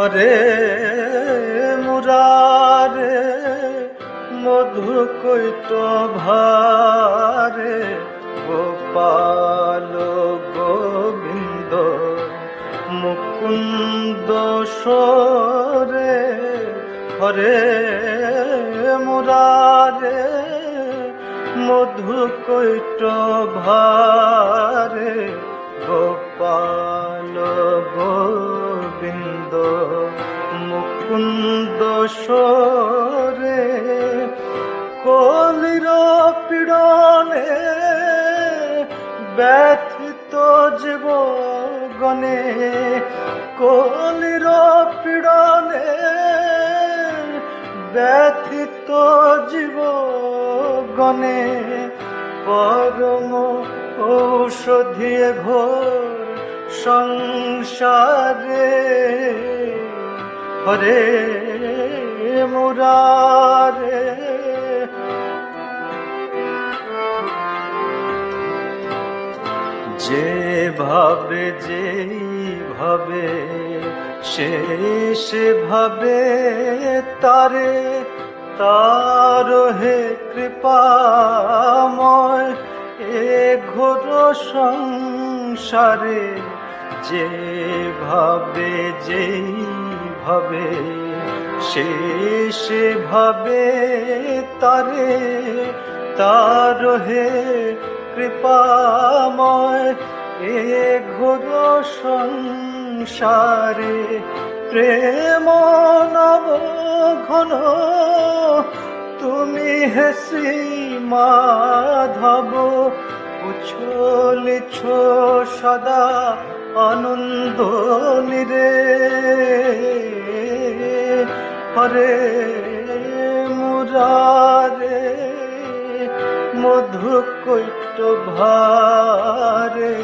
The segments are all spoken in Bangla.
হরে মুরারে মধু কৈত ভারে গোপাল গোবিন্দ মুকুন্দ সরে হরে মুরারে মধু কৈট ভারে মুকুন্দ সরে কলির পীড়নে ব্যথিত জীব গণে কলির পীড়নে ব্যথিত জীব গণে পরম ঔষধিয়ে ঘোর সংসারে হরে মুরারে। যে ভাবে, যেই ভাবে সে ভাবে তারে, তার হে কৃপাময় এ ঘোর সংসারে। যে ভাবে, যেই সে সে ভাবে তারে তার হে কৃপাময় এ ঘোর সংসারে প্রেম নব ঘন, তুমি হে শ্রী মাধব উছলিছ সদা আনন্দ নিরে হরে মুরারে মধু কৈট ভারে।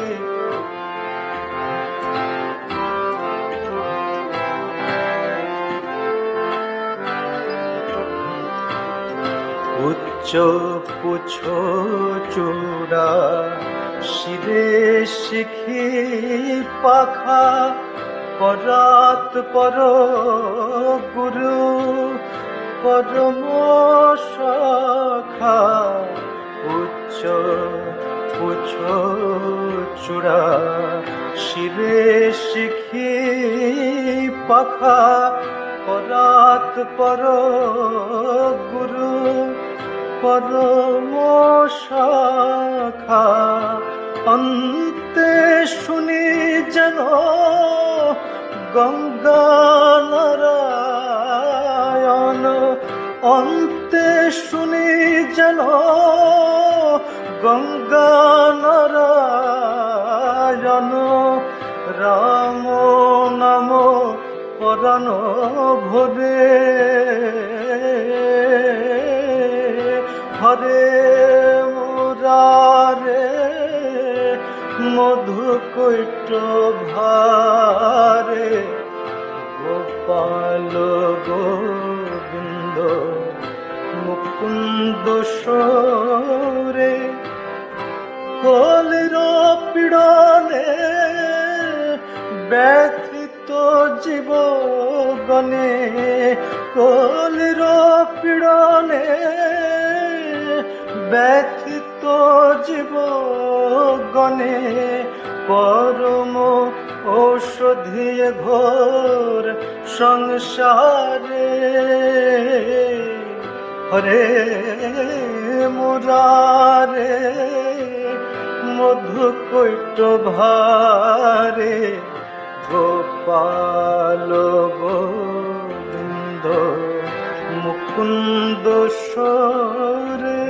উচ্চ পুছ চূড়া শিরে শিখি পাখা, পরাত পর গুরু, পরম সখা উচ্চ পুছ চূড়া। শিরে শিখি পাখা, পরাত পর গুরু পরম শাখা অন্তে শুনি যেন গঙ্গা নারায়ণ, অন্তে শুনি যেন গঙ্গা নারায়ণ। রাম নাম পরাণ ভরে হরে মুরারে মধু কৈট ভারে, গোপাল গোবিন্দ মুকুন্দ সরে, কলির পীড়নে ব্যথিত জীব গণে কলির পীড়নে ব্যথিত জীব গণে পরম ঔষধি ঘোর সংসারে। হরে মুরারে মধু কৈট ভারে গোপাল গোবিন্দ মুকুন্দ সরে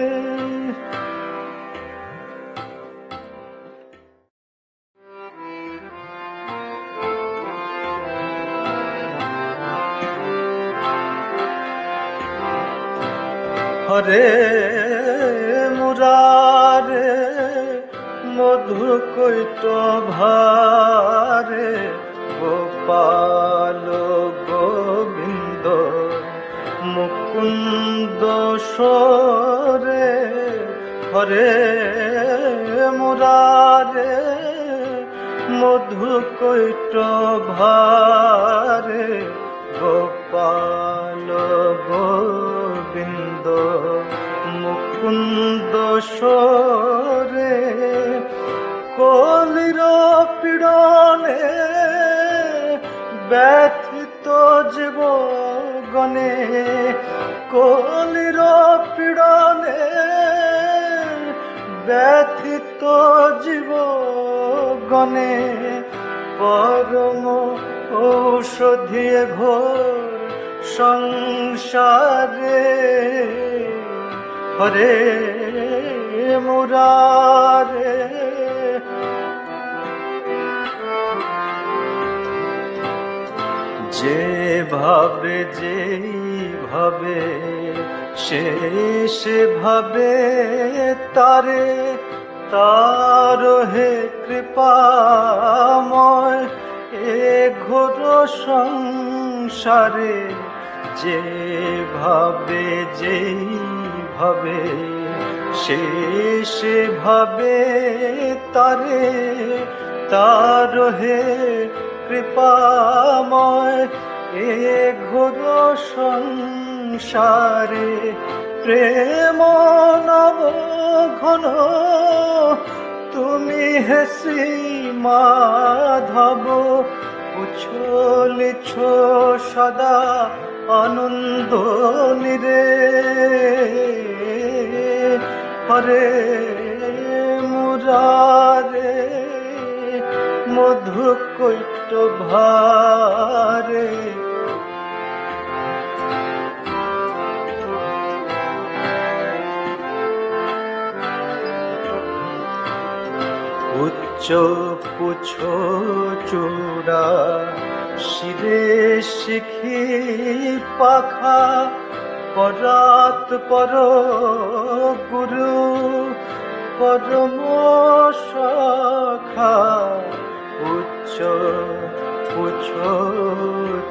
হরে মুরারে, মধু কৈট ভারে, গোপাল গোবিন্দ, মুকুন্দ সরে হরে, মুরারে, মধু কৈট ভারে, গোপাল মুকুন্দ সরে কলির পীড়নে ব্যথিত জীব গণে কলির পীড়নে ব্যথিত জীব গণে পরম ঔষধিয়ে ঘোর সংসারে হরে মুরারে। যে ভাবে, যেই ভাবে, সে সেভাবে তারে তার হে কৃপাময়, এ ঘোর সংসারে যে ভাবে, যেই ভাবে সে ভাবে তারে তার হে কৃপাময় এ ঘোর সংসারে প্রেম নব ঘন, তুমি হে শ্রী মাধব উছলিছ সদা আনন্দ নিরে। হরে মুরারে মধু কৈট ভারে। উচ্চ পুছ চূড়া শিরে শিখি পাখা পরাত পর গুরু পরম সখা উচ্চ পুছ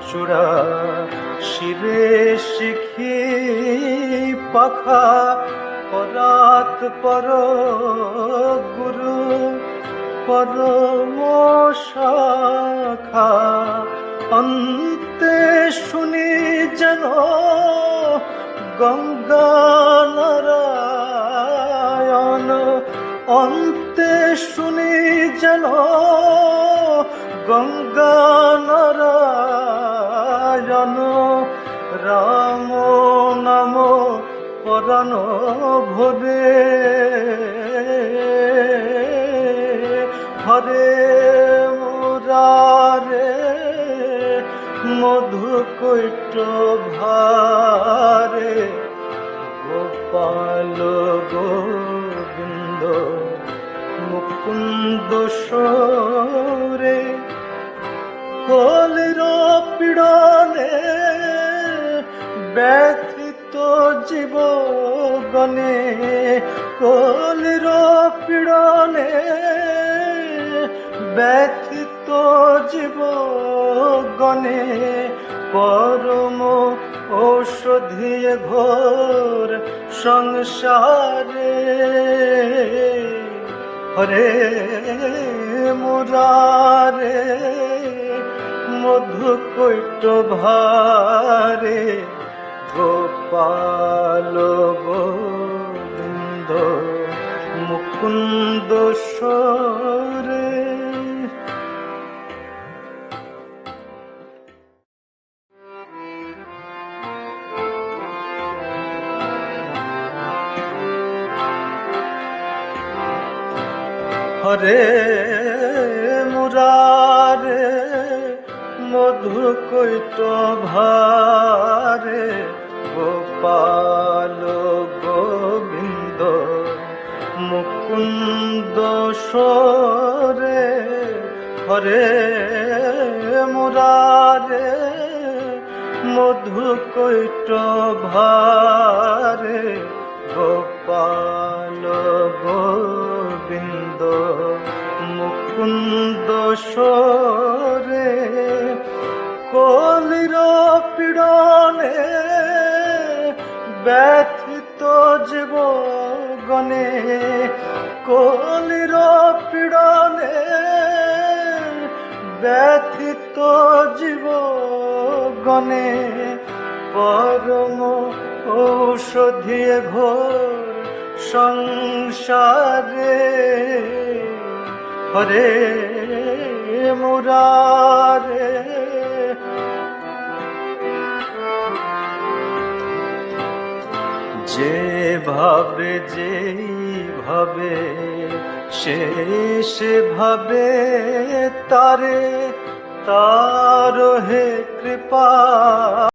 চূড়া শিরে শিখি পাখা, পরাত পর গুরু পরম শাখা অন্তে শুনি যেন গঙ্গা নারায়ণ অন্তে শুনি যেন গঙ্গা নারায়ণ রাম নাম পরাণ ভরে কলির পীড়নে ব্যথিত জীব গণে কলির পীড়নে ব্যথিত জীব গণে পরম ঔষধি ঘোর সংসারে। হরে মুরারে। মধু কৈট ভারে গোপাল গোবিন্দ মুকুন্দ সরে হরে মুরারে মধু কৈট ভারে গোপাল গোবিন্দ মুকুন্দ সরে হরে মুরারে মধু কৈট ভারে গোপাল গোবিন্দ মুকুন্দ সরে কলির পীড়নে ব্যথিত জীব গণে কলির পীড়নে ব্যথিত জীব গণে পরম ঔষধিয়ে ঘোর সংসারে। হরে মুরারে ভাবে যেই ভাবে শেষ ভাবে তারে তার হে কৃপা।